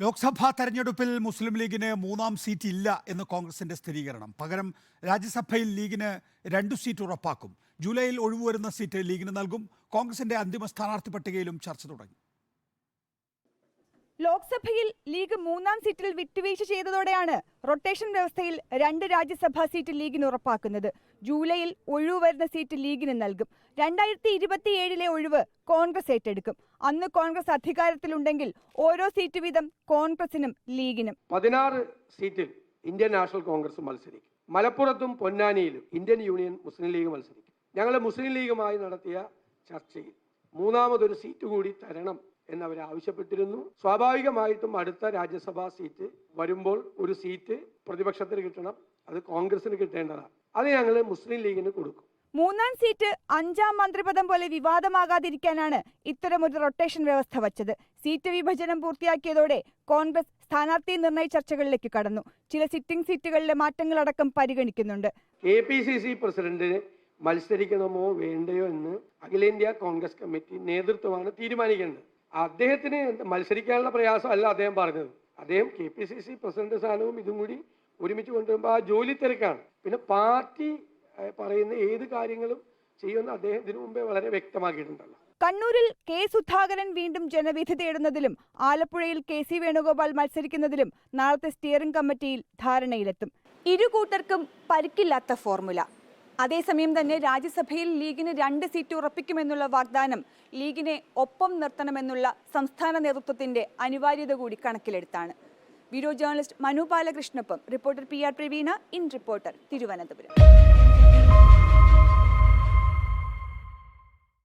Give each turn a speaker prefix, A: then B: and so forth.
A: ലോക്സഭാ തെരഞ്ഞെടുപ്പിൽ മുസ്ലിം ലീഗിന് മൂന്നാം സീറ്റ് ഇല്ല എന്ന് കോൺഗ്രസിന്റെ സ്ഥിരീകരണം. പകരം രാജ്യസഭയിൽ ലീഗിന് രണ്ട് സീറ്റ് ഉറപ്പാക്കും. ജൂലൈയിൽ ഒഴിവുവരുന്ന സീറ്റ് ലീഗിന് നൽകും. കോൺഗ്രസിന്റെ അന്തിമ സ്ഥാനാർത്ഥി പട്ടികയിലും ചർച്ച തുടങ്ങി.
B: ലോക്സഭയിൽ ലീഗ് മൂന്നാം സീറ്റിൽ വിട്ടുവീഴ്ച ചെയ്തതോടെയാണ് റൊട്ടേഷൻ വ്യവസ്ഥയിൽ രണ്ട് രാജ്യസഭാ സീറ്റ് ലീഗിന് ഉറപ്പാക്കുന്നത്. ജൂലൈയിൽ ഒഴിവ് വരുന്ന സീറ്റ് ലീഗിന് നൽകും. രണ്ടായിരത്തി ഇരുപത്തിയേഴിലെ ഒഴിവ് കോൺഗ്രസ് ഏറ്റെടുക്കും. അന്ന് കോൺഗ്രസ് അധികാരത്തിലുണ്ടെങ്കിൽ ഓരോ സീറ്റ് വീതം കോൺഗ്രസിനും ലീഗിനും.
C: പതിനാറ് സീറ്റിൽ ഇന്ത്യൻ നാഷണൽ കോൺഗ്രസ് മത്സരിക്കും. മലപ്പുറത്തും പൊന്നാനിയിലും ഇന്ത്യൻ യൂണിയൻ മുസ്ലിം ലീഗ് മത്സരിക്കും. ഞങ്ങൾ മുസ്ലിം ലീഗുമായി നടത്തിയ ചർച്ചയിൽ മൂന്നാമതൊരു സീറ്റ് കൂടി തരണം എന്നവർ ആവശ്യപ്പെട്ടിരുന്നു സ്വാഭാവികമായിട്ടും അടുത്ത രാജ്യസഭാ സീറ്റ് വരുമ്പോൾ ഒരു സീറ്റ് പ്രതിപക്ഷത്തിന് കിട്ടണം. അത് കോൺഗ്രസിന് കിട്ടേണ്ടതാണ്. അത് ഞങ്ങൾ മുസ്ലിം ലീഗിന് കൊടുക്കും.
B: മൂന്നാം സീറ്റ് അഞ്ചാം മന്ത്രിപദം പോലെ വിവാദമാകാതിരിക്കാനാണ് ഇത്തരമൊരു റൊട്ടേഷൻ വ്യവസ്ഥ വച്ചത്. സീറ്റ് വിഭജനം പൂർത്തിയാക്കിയതോടെ കോൺഗ്രസ് സ്ഥാനാർത്ഥി നിർണയ ചർച്ചകളിലേക്ക് കടന്നു. ചില സിറ്റിംഗ് സീറ്റുകളിലെ മാറ്റങ്ങളടക്കം പരിഗണിക്കുന്നുണ്ട്.
C: കെ പി സി സി പ്രസിഡന്റിന് മത്സരിക്കണമോ വേണ്ടയോ എന്ന് അഖിലേന്ത്യാ കോൺഗ്രസ് കമ്മിറ്റി നേതൃത്വമാണ് തീരുമാനിക്കേണ്ടത്. അദ്ദേഹത്തിന് മത്സരിക്കാനുള്ള പ്രയാസമല്ല അദ്ദേഹം പറഞ്ഞത്. അദ്ദേഹം K P C C president സ്ഥാനവും ഇതും കൂടി ഒരുമിച്ച് കൊണ്ടുവരുമ്പോൾ ആ ജോലി തിരക്കാണ്. പിന്നെ പാർട്ടി പറയുന്ന ഏത് കാര്യങ്ങളും ചെയ്യുമെന്ന് അദ്ദേഹം ഇതിനു മുമ്പേ വളരെ വ്യക്തമാക്കിയിട്ടുണ്ടല്ലോ.
B: കണ്ണൂരിൽ കെ സുധാകരൻ വീണ്ടും ജനവിധി തേടുന്നതിലും ആലപ്പുഴയിൽ കെ സി വേണുഗോപാൽ മത്സരിക്കുന്നതിലും നാളത്തെ സ്റ്റിയറിംഗ് കമ്മിറ്റിയിൽ ധാരണയിലെത്തും. ഇരു കൂട്ടർക്കും പരിക്കില്ലാത്ത ഫോർമുല അതേസമയം തന്നെ രാജ്യസഭയിൽ ലീഗിന് രണ്ട് സീറ്റ് ഉറപ്പിക്കുമെന്നുള്ള വാഗ്ദാനം ലീഗിനെ ഒപ്പം നിർത്തണമെന്നുള്ള സംസ്ഥാന നേതൃത്വത്തിന്റെ അനിവാര്യത കൂടി കണക്കിലെടുത്താണ്. വീഡിയോ ജേർണലിസ്റ്റ് മനു ബാലകൃഷ്ണൊപ്പം റിപ്പോർട്ടർ പി ആർ പ്രവീണ ഇൻ റിപ്പോർട്ടർ തിരുവനന്തപുരം.